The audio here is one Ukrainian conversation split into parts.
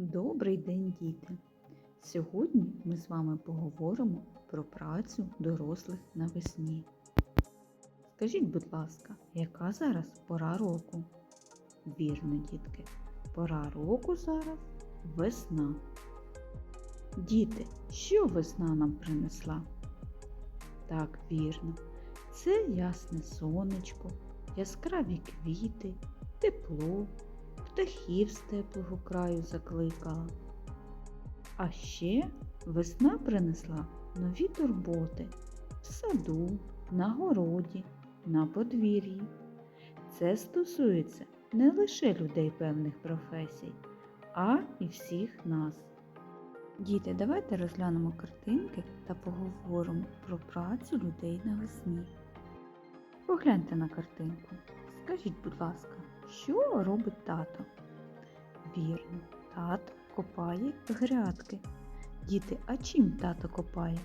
Добрий день, діти! Сьогодні ми з вами поговоримо про працю дорослих навесні. Скажіть, будь ласка, яка зараз пора року? Вірно, дітки, пора року зараз весна. Діти, що весна нам принесла? Так, вірно, це ясне сонечко, яскраві квіти, тепло, птахів з теплого краю закликала. А ще весна принесла нові турботи в саду, на городі, на подвір'ї. Це стосується не лише людей певних професій, а і всіх нас. Діти, давайте розглянемо картинки та поговоримо про працю людей навесні. Погляньте на картинку. Скажіть, будь ласка, що робить тато? Вірно, тато копає грядки. Діти, а чим тато копає?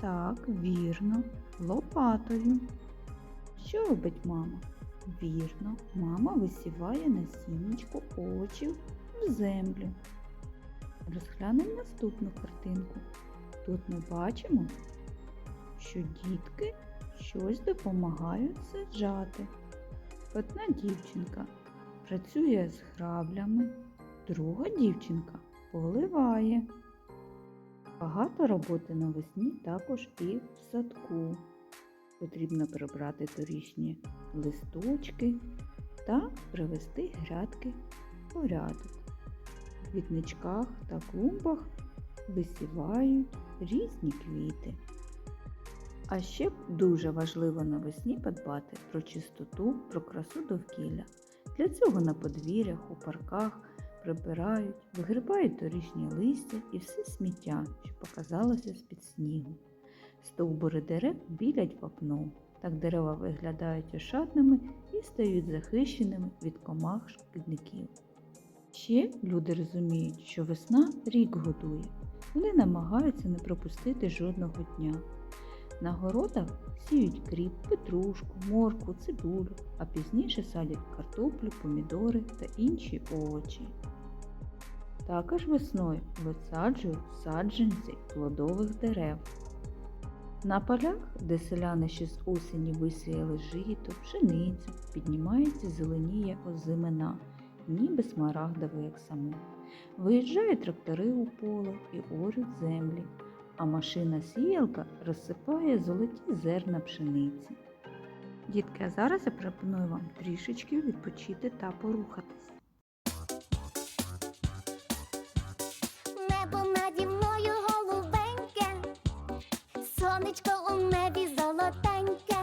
Так, вірно, лопатою. Що робить мама? Вірно, мама висіває насіннячко овочів в землю. Розглянемо наступну картинку. Тут ми бачимо, що дітки щось допомагають саджати. Одна дівчинка працює з граблями, друга дівчинка поливає. Багато роботи навесні також і в садку. Потрібно прибрати торічні листочки та привести грядки в порядок. В квітничках та клумбах висівають різні квіти. А ще дуже важливо навесні подбати про чистоту, про красу довкілля. Для цього на подвір'ях, у парках прибирають, вигрибають торічні листя і все сміття, що показалося з-під снігу. Стовбури дерев білять вапном. Так дерева виглядають ошатними і стають захищеними від комах шкідників. Ще люди розуміють, що весна рік годує. Вони намагаються не пропустити жодного дня. На городах сіють кріп, петрушку, моркву, цибулю, а пізніше садять картоплю, помідори та інші овочі. Також весною висаджують саджанці плодових дерев. На полях, де селяни ще з осені висіяли жито, пшеницю, піднімається зеленіє озимина, ніби смарагдовий оксамит. Виїжджають трактори у поле і орють землі, а машина-сіялка розсипає золоті зерна пшениці. Дітки, а зараз я пропоную вам трішечки відпочити та порухатись. Небо наді голубеньке, сонечко у небі золотеньке,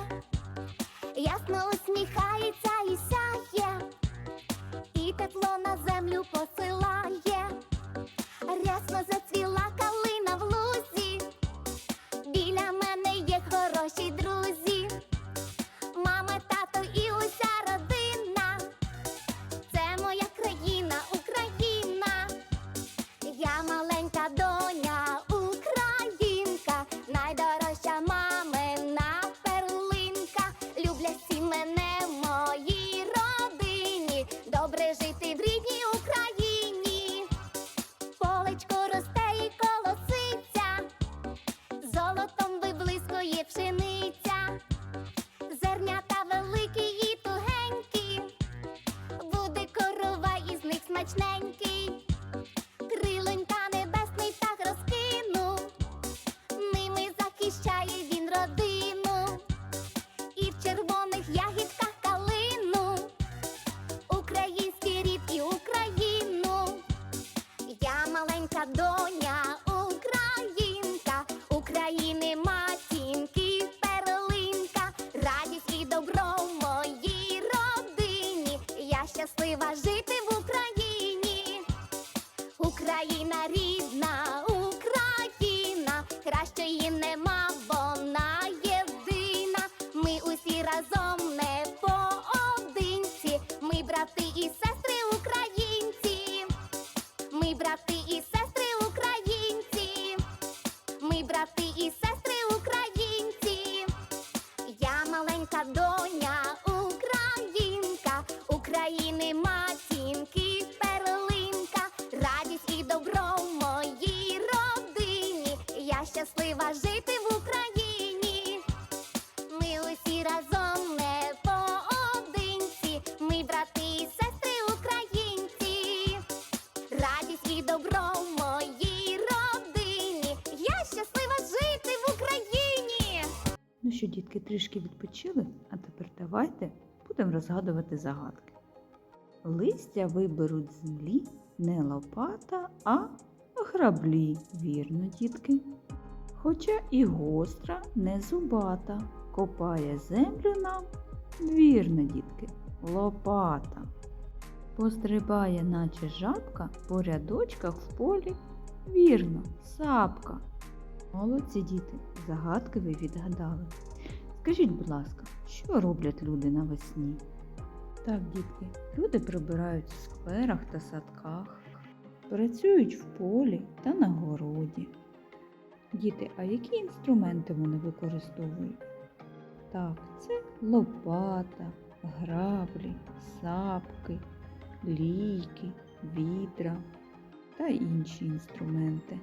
ясно усміхається і сяє, і тепло на землю посилає, рясно зацвіла Dziewczyny i щаслива жити що дітки трішки відпочили, а тепер давайте будемо розгадувати загадки. Листя виберуть землі не лопата, а граблі. Вірно, дітки. Хоча і гостра, не зубата, копає землю нам. Вірно, дітки, лопата. Пострибає, наче жабка, по рядочках в полі. Вірно, сапка. Молодці діти, загадки ви відгадали. Скажіть, будь ласка, що роблять люди навесні? Так, дітки, люди прибирають в скверах та садках, працюють в полі та на городі. Діти, а які інструменти вони використовують? Так, це лопата, граблі, сапки, лійки, відра та інші інструменти.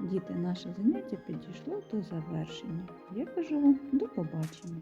Діти, наше заняття підійшло до завершення. Я кажу вам до побачення.